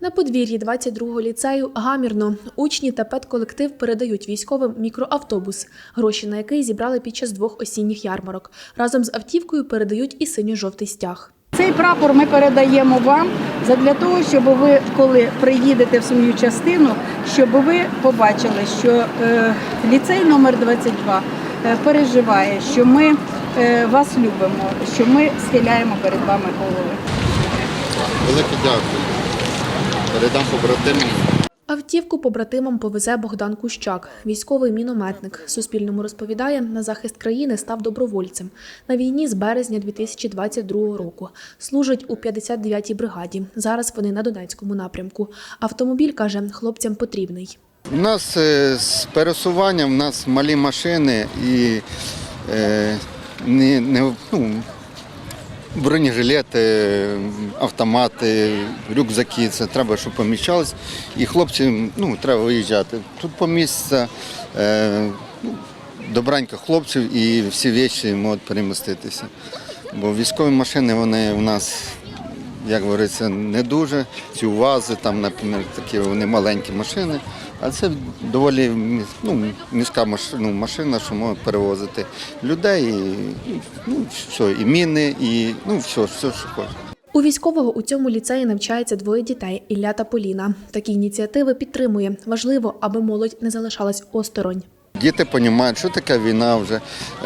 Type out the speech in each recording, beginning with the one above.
На подвір'ї 22-го ліцею гамірно учні та педколектив передають військовим мікроавтобус, гроші на який зібрали під час двох осінніх ярмарок. Разом з автівкою передають і синьо-жовтий стяг. Цей прапор ми передаємо вам для того, щоб ви, коли приїдете в свою частину, щоб ви побачили, що е, ліцей номер 22 е, переживає, що ми е, вас любимо, що ми схиляємо перед вами голови. Велике дякую. Передам побратимам. Автівку побратимам повезе Богдан Кущак, військовий мінометник. Суспільному розповідає, на захист країни став добровольцем. На війні з березня 2022 року. Служить у 59-й бригаді. Зараз вони на Донецькому напрямку. Автомобіль каже, хлопцям потрібний. У нас е, з пересуванням, у нас малі машини і е, не, не, ну, бронежилети, автомати, рюкзаки. Це треба, щоб поміщались. І хлопцям ну, треба виїжджати. Тут по місця е, ну, добранька хлопців і всі речі можуть переміститися. Бо військові машини вони у нас як говориться, не дуже. Ці УАЗи, там, наприклад, такі вони маленькі машини. А це доволі ну, міська машина, ну, машина, що може перевозити людей, і, ну, все, і міни, і ну, все, все, що хочеш. У військового у цьому ліцеї навчається двоє дітей Ілля та Поліна. Такі ініціативи підтримує. Важливо, аби молодь не залишалась осторонь. Діти розуміють, що таке війна вже,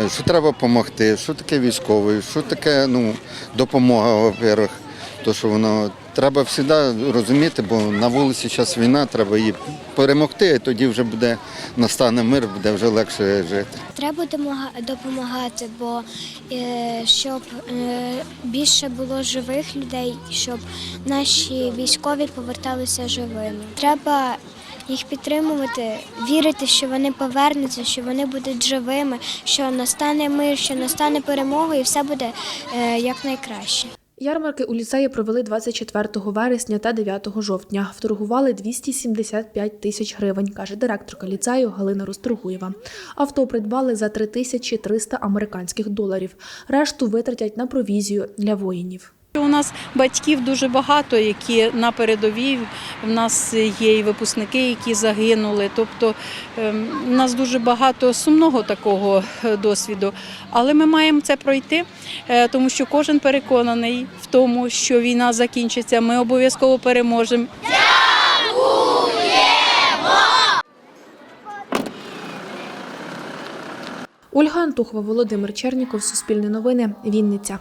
е, що треба допомогти, що таке військовий, що таке ну, допомога, во-первых. То, що воно треба завжди розуміти, бо на вулиці зараз війна, треба її перемогти, і тоді вже буде настане мир, буде вже легше жити. Треба допомагати, бо е, щоб е, більше було живих людей, щоб наші військові поверталися живими. Треба їх підтримувати, вірити, що вони повернуться, що вони будуть живими, що настане мир, що настане перемога, і все буде е, якнайкраще. Ярмарки у ліцеї провели 24 вересня та 9 жовтня. Вторгували 275 тисяч гривень, каже директорка ліцею Галина Ростругуєва. Авто придбали за 3300 американських доларів. Решту витратять на провізію для воїнів. У нас батьків дуже багато, які на передовій. У нас є і випускники, які загинули. Тобто ем, у нас дуже багато сумного такого е, досвіду. Але ми маємо це пройти, е, тому що кожен переконаний в тому, що війна закінчиться. Ми обов'язково переможемо. Ольга Антухова, Володимир Черніков, Суспільне новини, Вінниця.